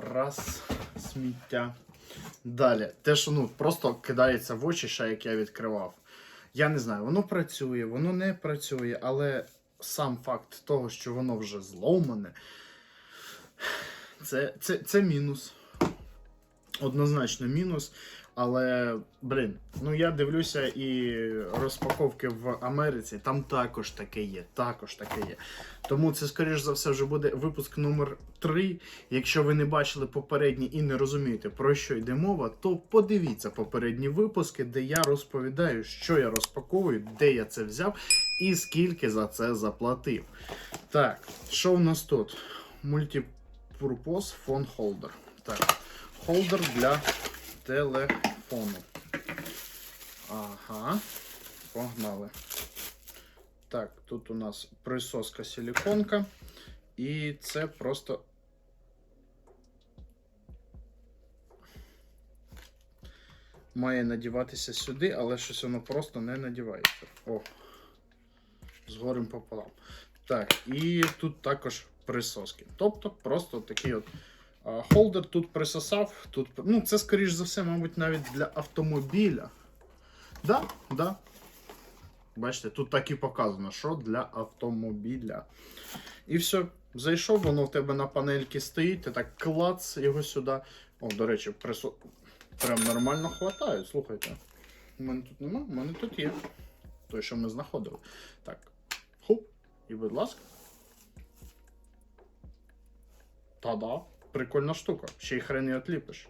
Раз, сміття. Далі. Те, що ну, просто кидається в очі, ще як я відкривав. Я не знаю, воно працює, воно не працює, але сам факт того, що воно вже зломане, це, це, це мінус. Однозначно мінус. Але, блін, ну я дивлюся і розпаковки в Америці, там також таке є. Також таке є. Тому це, скоріш за все, вже буде випуск номер 3. Якщо ви не бачили попередні і не розумієте, про що йде мова, то подивіться попередні випуски, де я розповідаю, що я розпаковую, де я це взяв і скільки за це заплатив. Так, що в нас тут? Multipurpose Phone Holder. Так, холдер для телефону. Ага, погнали. Так, тут у нас присоска силіконка. І це просто. Має надіватися сюди, але щось воно просто не надівається. О, згорем пополам. Так, і тут також присоски. Тобто просто такий от холдер тут присосав. Тут, ну, це, скоріш за все, мабуть, навіть для автомобіля. Да, да. Бачите, тут так і показано, що для автомобіля. І все, зайшов, воно в тебе на панельці стоїть, ти так клац його сюди. О, до речі, присо... прям нормально хватає, слухайте. У мене тут нема, у мене тут є. Той, що ми знаходили. Так. Хуп. І будь ласка. Та-да. Прикольна штука. Ще й хрен не отліпиш.